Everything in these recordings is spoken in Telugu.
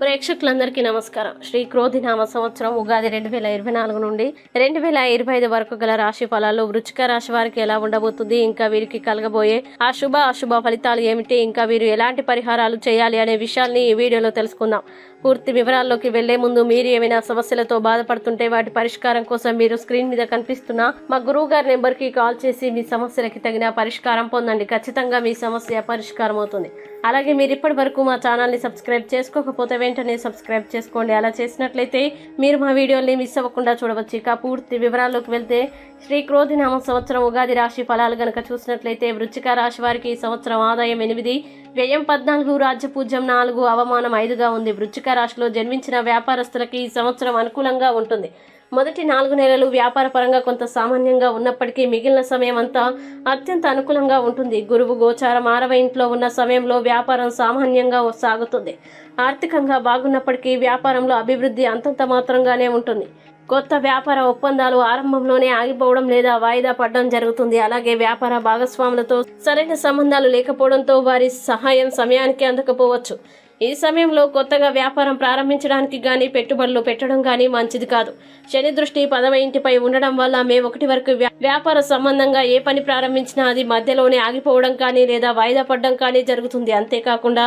ప్రేక్షకులందరికీ నమస్కారం. శ్రీ క్రోధినామ సంవత్సరం ఉగాది రెండు వేల ఇరవై నాలుగు నుండి రెండు వేల ఇరవై ఐదు వరకు గల రాశి ఫలాల్లో వృచ్చిక రాశి వారికి ఎలా ఉండబోతుంది ఇంకా వీరికి కలగబోయే అశుభ అశుభ ఫలితాలు ఏమిటి ఇంకా వీరు ఎలాంటి పరిహారాలు చేయాలి అనే విషయాల్ని ఈ వీడియోలో తెలుసుకుందాం. పూర్తి వివరాల్లోకి వెళ్ళే ముందు మీరు ఏమైనా సమస్యలతో బాధపడుతుంటే వాటి పరిష్కారం కోసం మీరు స్క్రీన్ మీద కనిపిస్తున్న మా గురువు గారి నెంబర్కి కాల్ చేసి మీ సమస్యలకి తగిన పరిష్కారం పొందండి. ఖచ్చితంగా మీ సమస్య పరిష్కారం అవుతుంది అలాగే మీరు ఇప్పటి వరకు మా ఛానల్ని సబ్స్క్రైబ్ చేసుకోకపోతే వెంటనే సబ్స్క్రైబ్ చేసుకోండి. అలా చేసినట్లయితే మీరు మా వీడియోని మిస్ అవ్వకుండా చూడవచ్చు. ఇక పూర్తి వివరాల్లోకి వెళ్తే శ్రీ క్రోధినామ సంవత్సరం ఉగాది రాశి ఫలాలు గనక చూసినట్లయితే వృచ్చిక రాశి వారికి ఈ సంవత్సరం ఆదాయం ఎనిమిది వ్యయం పద్నాలుగు రాజ్య పూజ్యం నాలుగు అవమానం ఐదుగా ఉంది. వృచ్చిక రాశిలో జన్మించిన వ్యాపారస్తులకి ఈ సంవత్సరం అనుకూలంగా ఉంటుంది. మొదటి నాలుగు నెలలు వ్యాపార పరంగా కొంత సామాన్యంగా ఉన్నప్పటికీ మిగిలిన సమయం అంతా అత్యంత అనుకూలంగా ఉంటుంది. గురువు గోచారం ఆరవ ఇంట్లో ఉన్న సమయంలో వ్యాపారం సామాన్యంగా సాగుతుంది. ఆర్థికంగా బాగున్నప్పటికీ వ్యాపారంలో అభివృద్ధి అంతంత మాత్రంగానే ఉంటుంది. కొత్త వ్యాపార ఒప్పందాలు ఆరంభంలోనే ఆగిపోవడం లేదా వాయిదా పడడం జరుగుతుంది. అలాగే వ్యాపార భాగస్వాములతో సరైన సంబంధాలు లేకపోవడంతో వారి సహాయం సమయానికి అందకపోవచ్చు. ఈ సమయంలో కొత్తగా వ్యాపారం ప్రారంభించడానికి కానీ పెట్టుబడులు పెట్టడం కానీ మంచిది కాదు. శని దృష్టి పదవ ఇంటిపై ఉండడం వల్ల మే ఒకటి వరకు వ్యాపార సంబంధంగా ఏ పని ప్రారంభించినా అది మధ్యలోనే ఆగిపోవడం కానీ లేదా వాయిదా పడడం కానీ జరుగుతుంది. అంతేకాకుండా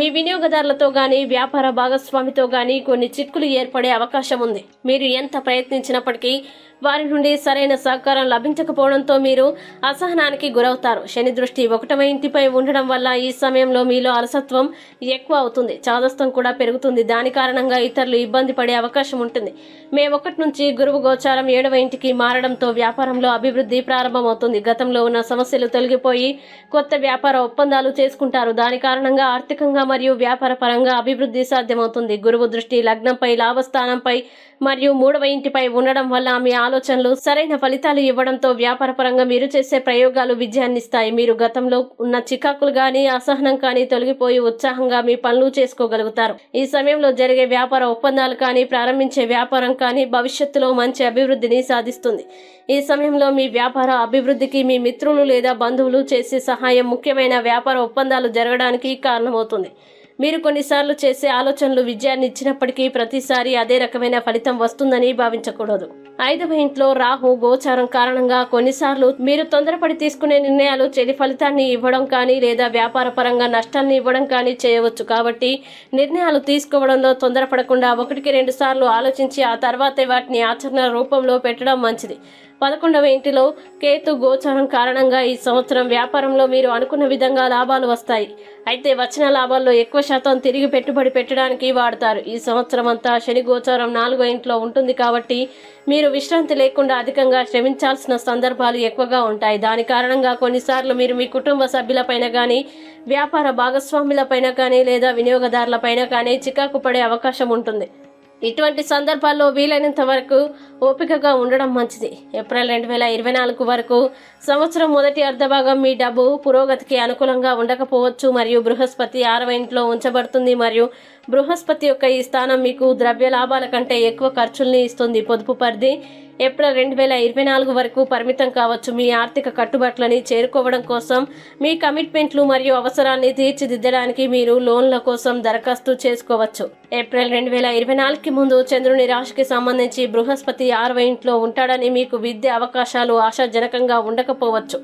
మీ వినియోగదారులతో కానీ వ్యాపార భాగస్వామితో కానీ కొన్ని చిక్కులు ఏర్పడే అవకాశం ఉంది. మీరు ఎంత ప్రయత్నించినప్పటికీ వారి నుండి సరైన సహకారం లభించకపోవడంతో మీరు అసహనానికి గురవుతారు. శని దృష్టి ఒకటవ ఇంటిపై ఉండడం వల్ల ఈ సమయంలో మీలో అలసత్వం ఎక్కువ అవుతుంది. చాదస్తం కూడా పెరుగుతుంది. దాని కారణంగా ఇతరులు ఇబ్బంది పడే అవకాశం ఉంటుంది. మే ఒకటి నుంచి గురువు గోచారం ఏడవ ఇంటికి మారడంతో వ్యాపారంలో అభివృద్ధి ప్రారంభమవుతుంది. గతంలో ఉన్న సమస్యలు తొలగిపోయి కొత్త వ్యాపార ఒప్పందాలు చేసుకుంటారు. దాని కారణంగా ఆర్థికంగా మరియు వ్యాపార పరంగా అభివృద్ధి సాధ్యమవుతుంది. గురువు దృష్టి లగ్నంపై లాభస్థానంపై మరియు మూడవ ఇంటిపై ఉండడం వల్ల మీ ఆలోచనలు సరైన ఫలితాలు ఇవ్వడంతో వ్యాపార పరంగా మీరు చేసే ప్రయోగాలు విజయాన్నిస్తాయి. మీరు గతంలో ఉన్న చికాకులు కానీ అసహనం కానీ తొలగిపోయి ఉత్సాహంగా మీ పనులు చేసుకోగలుగుతారు. ఈ సమయంలో జరిగే వ్యాపార ఒప్పందాలు కానీ ప్రారంభించే వ్యాపారం కానీ భవిష్యత్తులో మంచి అభివృద్ధిని సాధిస్తుంది. ఈ సమయంలో మీ వ్యాపార అభివృద్ధికి మీ మిత్రులు లేదా బంధువులు చేసే సహాయం ముఖ్యమైన వ్యాపార ఒప్పందాలు జరగడానికి కారణమవుతుంది. మీరు కొన్నిసార్లు చేసే ఆలోచనలు విజయాన్ని ఇచ్చినప్పటికీ ప్రతిసారి అదే రకమైన ఫలితం వస్తుందని భావించకూడదు. ఐదవ ఇంట్లో రాహు గోచారం కారణంగా కొన్నిసార్లు మీరు తొందరపడి తీసుకునే నిర్ణయాలు చెడు ఫలితాన్ని ఇవ్వడం కానీ లేదా వ్యాపార పరంగా నష్టాన్ని ఇవ్వడం కానీ చేయవచ్చు. కాబట్టి నిర్ణయాలు తీసుకోవడంలో తొందరపడకుండా ఒకటికి రెండు సార్లు ఆలోచించి ఆ తర్వాతే వాటిని ఆచరణ రూపంలో పెట్టడం మంచిది. పదకొండవ ఇంటిలో కేతు గోచారం కారణంగా ఈ సంవత్సరం వ్యాపారంలో మీరు అనుకున్న విధంగా లాభాలు వస్తాయి. అయితే వచ్చిన లాభాల్లో ఎక్కువ శాతం తిరిగి పెట్టుబడి పెట్టడానికి వాడతారు. ఈ సంవత్సరం అంతా శని గోచారం నాలుగో ఇంట్లో ఉంటుంది కాబట్టి మీరు విశ్రాంతి లేకుండా అధికంగా శ్రమించాల్సిన సందర్భాలు ఎక్కువగా ఉంటాయి. దాని కారణంగా కొన్నిసార్లు మీరు మీ కుటుంబ సభ్యులపైన కానీ వ్యాపార భాగస్వాములపైన కానీ లేదా వినియోగదారులపైన కానీ చికాకు పడే అవకాశం ఉంటుంది. ఇటువంటి సందర్భాల్లో వీలైనంత వరకు ఓపికగా ఉండడం మంచిది. ఏప్రిల్ రెండు వేల ఇరవై నాలుగు వరకు సంవత్సరం మొదటి అర్ధభాగం మీ డబ్బు పురోగతికి అనుకూలంగా ఉండకపోవచ్చు మరియు బృహస్పతి ఆరవ ఇంట్లో ఉంచబడుతుంది మరియు బృహస్పతి యొక్క ఈ స్థానం మీకు ద్రవ్య లాభాల కంటే ఎక్కువ ఖర్చుల్ని ఇస్తుంది. పొదుపు పరిధి ఏప్రిల్ రెండు వేల ఇరవై నాలుగు వరకు పరిమితం కావచ్చు. మీ ఆర్థిక కట్టుబాట్లని చేరుకోవడం కోసం మీ కమిట్మెంట్లు మరియు అవసరాన్ని తీర్చిదిద్దడానికి మీరు లోన్ల కోసం దరఖాస్తు చేసుకోవచ్చు. ఏప్రిల్ రెండు వేల ఇరవై నాలుగుకి ముందు చంద్రుని రాశికి సంబంధించి బృహస్పతి ఆరవ ఇంట్లో ఉంటాడని మీకు విద్య అవకాశాలు ఆశాజనకంగా ఉండకపోవచ్చు.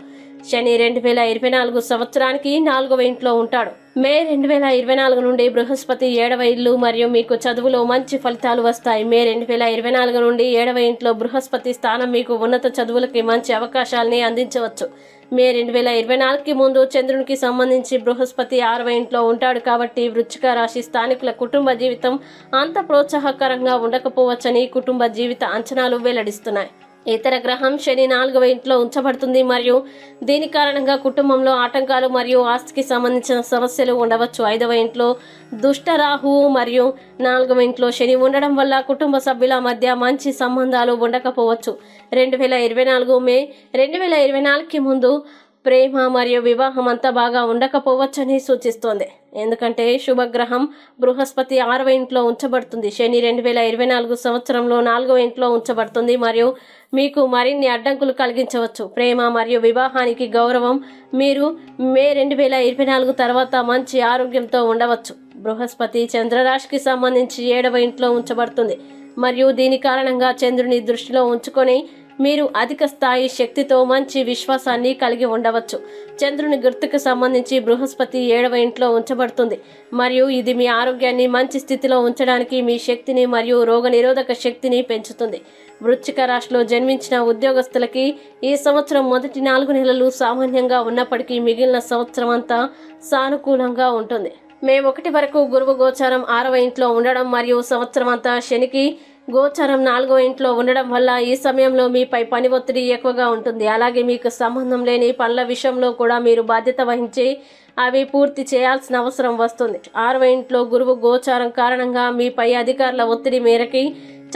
శని రెండు వేల ఇరవై నాలుగు సంవత్సరానికి నాలుగవ ఇంట్లో ఉంటాడు. మే రెండు వేల ఇరవై నాలుగు నుండి బృహస్పతి ఏడవ ఇల్లు మరియు మీకు చదువులో మంచి ఫలితాలు వస్తాయి. మే రెండు వేల ఇరవై నాలుగు నుండి ఏడవ ఇంట్లో బృహస్పతి స్థానం మీకు ఉన్నత చదువులకి మంచి అవకాశాలని అందించవచ్చు. మే రెండు వేల ఇరవై నాలుగుకి ముందు చంద్రునికి సంబంధించి బృహస్పతి ఆరవ ఇంట్లో ఉంటాడు కాబట్టి వృచ్చిక రాశి స్థానికుల కుటుంబ జీవితం అంత ప్రోత్సాహకరంగా ఉండకపోవచ్చని కుటుంబ జీవిత అంచనాలు వెల్లడిస్తున్నాయి. ఇతర గ్రహం శని నాలుగవ ఇంట్లో ఉంచబడుతుంది మరియు దీని కారణంగా కుటుంబంలో ఆటంకాలు మరియు ఆస్తికి సంబంధించిన సమస్యలు ఉండవచ్చు. ఐదవ ఇంట్లో దుష్ట రాహువు మరియు నాలుగవ ఇంట్లో శని ఉండడం వల్ల కుటుంబ సభ్యుల మధ్య మంచి సంబంధాలు ఉండకపోవచ్చు. రెండు వేల ఇరవై నాలుగు మే రెండు వేల ఇరవై నాలుగుకి ముందు ప్రేమ మరియు వివాహం అంతా బాగా ఉండకపోవచ్చని సూచిస్తోంది. ఎందుకంటే శుభగ్రహం బృహస్పతి ఆరవ ఇంట్లో ఉంచబడుతుంది. శని రెండు వేల ఇరవై నాలుగు సంవత్సరంలో నాలుగవ ఇంట్లో ఉంచబడుతుంది మరియు మీకు మరిన్ని అడ్డంకులు కలిగించవచ్చు. ప్రేమ మరియు వివాహానికి గౌరవం మీరు మే రెండు వేల ఇరవై నాలుగు తర్వాత మంచి ఆరోగ్యంతో ఉండవచ్చు. బృహస్పతి చంద్రరాశికి సంబంధించి ఏడవ ఇంట్లో ఉంచబడుతుంది. మరియు దీని కారణంగా చంద్రుని దృష్టిలో ఉంచుకొని మీరు అధిక స్థాయి శక్తితో మంచి విశ్వాసాన్ని కలిగి ఉండవచ్చు. చంద్రుని గుర్తుకు సంబంధించి బృహస్పతి ఏడవ ఇంట్లో ఉంచబడుతుంది. మరియు ఇది మీ ఆరోగ్యాన్ని మంచి స్థితిలో ఉంచడానికి మీ శక్తిని మరియు రోగనిరోధక శక్తిని పెంచుతుంది. వృచ్చిక రాశిలో జన్మించిన ఉద్యోగస్తులకి ఈ సంవత్సరం మొదటి నాలుగు నెలలు సామాన్యంగా ఉన్నప్పటికీ మిగిలిన సంవత్సరం అంతా సానుకూలంగా ఉంటుంది. మే ఒకటి వరకు గురువు గోచారం ఆరవ ఇంట్లో ఉండడం మరియు సంవత్సరం అంతా శనికి గోచారం నాలుగో ఇంట్లో ఉండడం వల్ల ఈ సమయంలో మీపై పని ఒత్తిడి ఎక్కువగా ఉంటుంది. అలాగే మీకు సంబంధం లేని పనుల విషయంలో కూడా మీరు బాధ్యత వహించి అవి పూర్తి చేయాల్సిన అవసరం వస్తుంది. ఆరవ ఇంట్లో గురువు గోచారం కారణంగా మీపై అధికారుల ఒత్తిడి మేరకి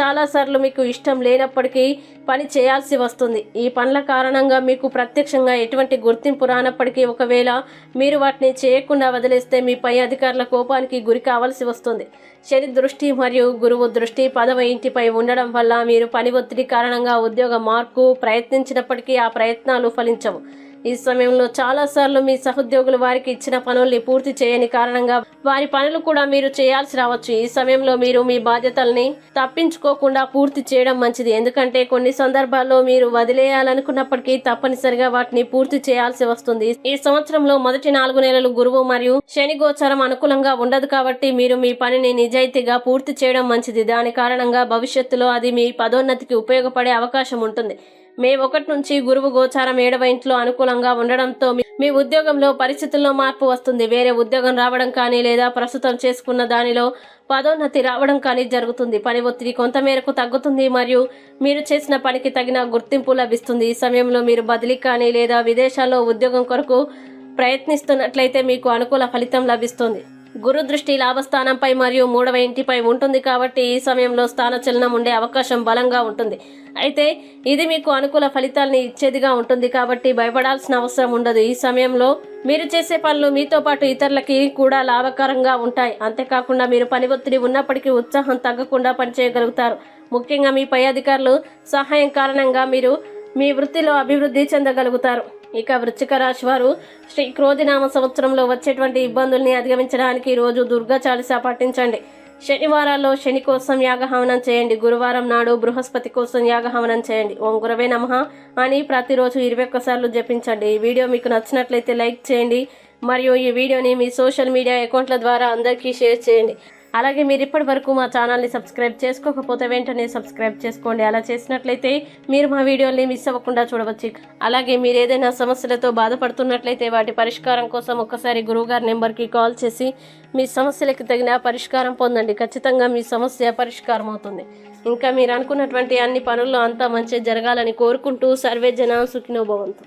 చాలాసార్లు మీకు ఇష్టం లేనప్పటికీ పని చేయాల్సి వస్తుంది. ఈ పనుల కారణంగా మీకు ప్రత్యక్షంగా ఎటువంటి గుర్తింపు రానప్పటికీ ఒకవేళ మీరు వాటిని చేయకుండా వదిలేస్తే మీ పై అధికారుల కోపానికి గురి కావాల్సి వస్తుంది. శని దృష్టి మరియు గురువు దృష్టి పదవ ఇంటిపై ఉండడం వల్ల మీరు పని ఒత్తిడి కారణంగా ఉద్యోగ మార్పు ప్రయత్నించినప్పటికీ ఆ ప్రయత్నాలు ఫలించవు. ఈ సమయంలో చాలాసార్లు మీ సహోద్యోగులు వారికి ఇచ్చిన పనుల్ని పూర్తి చేయని కారణంగా వారి పనులు కూడా మీరు చేయాల్సి రావచ్చు. ఈ సమయంలో మీరు మీ బాధ్యతల్ని తప్పించుకోకుండా పూర్తి చేయడం మంచిది. ఎందుకంటే కొన్ని సందర్భాల్లో మీరు వదిలేయాలనుకున్నప్పటికీ తప్పనిసరిగా వాటిని పూర్తి చేయాల్సి వస్తుంది. ఈ సంవత్సరంలో మొదటి నాలుగు నెలలు గురువు మరియు శని గోచరం అనుకూలంగా ఉండదు కాబట్టి మీరు మీ పనిని నిజాయితీగా పూర్తి చేయడం మంచిది. దాని కారణంగా భవిష్యత్తులో అది మీ పదోన్నతికి ఉపయోగపడే అవకాశం ఉంటుంది. మే ఒకటి నుంచి గురువు గోచారం ఏడవ ఇంట్లో అనుకూలంగా ఉండడంతో మీ- మీ ఉద్యోగంలో పరిస్థితుల్లో మార్పు వస్తుంది. వేరే ఉద్యోగం రావడం కానీ లేదా ప్రస్తుతం చేసుకున్న దానిలో పదోన్నతి రావడం కానీ జరుగుతుంది. పని ఒత్తిడి కొంతమేరకు తగ్గుతుంది మరియు మీరు చేసిన పనికి తగిన గుర్తింపు లభిస్తుంది. ఈ సమయంలో మీరు బదిలీ కానీ లేదా విదేశాల్లో ఉద్యోగం కొరకు ప్రయత్నిస్తున్నట్లయితే మీకు అనుకూల ఫలితం లభిస్తుంది. గురు దృష్టి లాభస్థానంపై మరియు మూడవ ఇంటిపై ఉంటుంది కాబట్టి ఈ సమయంలో స్థానచలనం ఉండే అవకాశం బలంగా ఉంటుంది. అయితే ఇది మీకు అనుకూల ఫలితాల్ని ఇచ్చేదిగా ఉంటుంది కాబట్టి భయపడాల్సిన అవసరం ఉండదు. ఈ సమయంలో మీరు చేసే పనులు మీతో పాటు ఇతరులకి కూడా లాభకరంగా ఉంటాయి. అంతేకాకుండా మీరు పని ఒత్తిడి ఉన్నప్పటికీ ఉత్సాహం తగ్గకుండా పనిచేయగలుగుతారు. ముఖ్యంగా మీ పై అధికారులు సహాయం కారణంగా మీరు మీ వృత్తిలో అభివృద్ధి చెందగలుగుతారు. ఇక వృశ్చిక రాశి వారు శ్రీ క్రోధినామ సంవత్సరంలో వచ్చేటువంటి ఇబ్బందుల్ని అధిగమించడానికి రోజు దుర్గా చాలీసా పాటించండి. శనివారాల్లో శని కోసం యాగహవనం చేయండి. గురువారం నాడు బృహస్పతి కోసం యాగహవనం చేయండి. ఓం గురవే నమ అని ప్రతిరోజు ఇరవై ఒక్కసార్లు జపించండి. ఈ వీడియో మీకు నచ్చినట్లయితే లైక్ చేయండి. మరియు ఈ వీడియోని మీ సోషల్ మీడియా అకౌంట్ల ద్వారా అందరికీ షేర్ చేయండి. అలాగే మీరు ఇప్పటి వరకు మా ఛానల్ని సబ్స్క్రైబ్ చేసుకోకపోతే వెంటనే సబ్స్క్రైబ్ చేసుకోండి. అలా చేసినట్లయితే మీరు మా వీడియోని మిస్ అవ్వకుండా చూడవచ్చు. అలాగే మీరు ఏదైనా సమస్యలతో బాధపడుతున్నట్లయితే వాటి పరిష్కారం కోసం ఒక్కసారి గురువుగారి నెంబర్కి కాల్ చేసి మీ సమస్యలకు తగిన పరిష్కారం పొందండి. ఖచ్చితంగా మీ సమస్య పరిష్కారం అవుతుంది. ఇంకా మీరు అనుకున్నటువంటి అన్ని పనుల్లో అంతా మంచి జరగాలని కోరుకుంటూ సర్వే జనా సుఖినోభవంతు